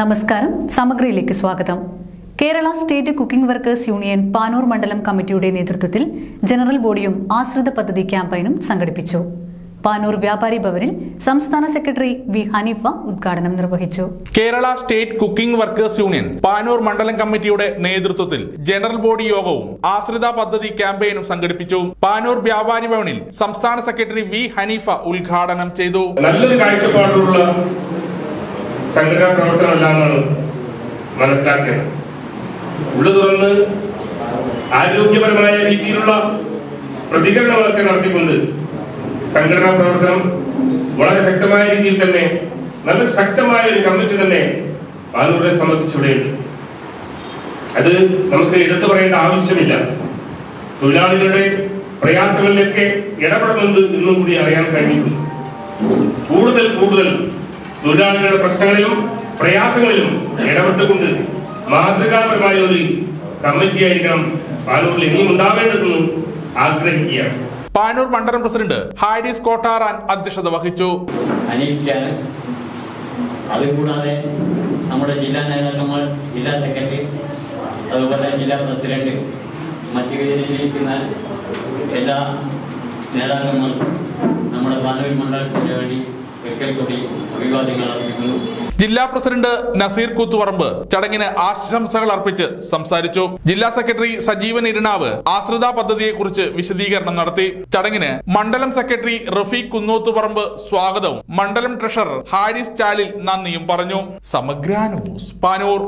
നമസ്കാരം. സമഗ്രയിലേക്ക് സ്വാഗതം. Kerala state cooking workers union Panoor മണ്ഡലം കമ്മിറ്റിയുടെ നേതൃത്വത്തിൽ ജനറൽ ബോഡിയും ആശ്രിത പദ്ധതി ക്യാമ്പയിനും സംഘടിപ്പിച്ചു. പാനൂർ വ്യാപാരി ഭവനിൽ സംസ്ഥാന സെക്രട്ടറി വി ഹനീഫ ഉദ്ഘാടനം നിർവഹിച്ചു. Kerala state cooking workers union Panoor മണ്ഡലം കമ്മിറ്റിയുടെ നേതൃത്വത്തിൽ ജനറൽ ബോഡി യോഗവും ആശ്രിത പദ്ധതി ക്യാമ്പയിനും സംഘടിപ്പിച്ചു. പാനൂർ വ്യാപാരി ഭവനിൽ സംസ്ഥാന സെക്രട്ടറി വി ഹനീഫ ഉദ്ഘാടനം ചെയ്തു. നല്ലൊരു കാഴ്ചപ്പാടുള്ള സംഘടനാ പ്രവർത്തനമല്ല എന്നാണ് മനസ്സിലാക്കേണ്ടത്. ഉള്ളു തുറന്ന് ആരോഗ്യപരമായ രീതിയിലുള്ള പ്രതികരണങ്ങളൊക്കെ നടത്തിക്കൊണ്ട് സംഘടനാ പ്രവർത്തനം വളരെ ശക്തമായ രീതിയിൽ തന്നെ നല്ല ശക്തമായ ഒരു കമ്മിറ്റി തന്നെ പാലൂരിനെ സംബന്ധിച്ച് ഇവിടെയുണ്ട് അത് നമുക്ക് എടുത്തു പറയേണ്ട ആവശ്യമില്ല. തൊഴിലാളികളുടെ പ്രയാസങ്ങളിലൊക്കെ ഇടപെടുന്നത് എന്നും കൂടി അറിയാൻ കഴിഞ്ഞിട്ടുണ്ട്. കൂടുതൽ കൂടുതൽ തൊഴിലാളികളുടെ പ്രശ്നങ്ങളിലും പ്രയാസങ്ങളിലും ഇടപെട്ടുകൊണ്ട് മാതൃകാപരമായ ഒരു കമ്മിറ്റിയായിരിക്കണം പാനൂരിൽ ഇനിയും ഉണ്ടാവേണ്ടതെന്ന് ആഗ്രഹിക്കുകയാണ്. പാനൂർ മണ്ഡലം പ്രസിഡന്റ് ഹാരിസ് കോട്ടാറാൻ അധ്യക്ഷത വഹിച്ചു. അനീഷിക്കാണ് അതുകൂടാതെ നമ്മുടെ ജില്ലാ നേതാക്കന്മാർ ജില്ലാ സെക്രട്ടറി അതുപോലെ ജില്ലാ പ്രസിഡന്റ് മറ്റു വേദിയിലിരിക്കുന്ന എല്ലാ നേതാക്കന്മാർക്കും നമ്മുടെ പാനൂർ മണ്ഡലത്തിന് വേണ്ടി ജില്ലാ പ്രസിഡന്റ് നസീർ കൂത്തുപറമ്പ് ചടങ്ങിന് ആശംസകൾ അർപ്പിച്ച് സംസാരിച്ചു. ജില്ലാ സെക്രട്ടറി സജീവൻ ഇരിണാവ് ആശ്രിത പദ്ധതിയെക്കുറിച്ച് വിശദീകരണം നടത്തി. ചടങ്ങിന് മണ്ഡലം സെക്രട്ടറി റഫീഖ് കുന്നോത്തുപറമ്പ് സ്വാഗതവും മണ്ഡലം ട്രഷറർ ഹാരിസ് ചാലിൽ നന്ദിയും പറഞ്ഞു. സമഗ്ര ന്യൂസ് പാനൂർ.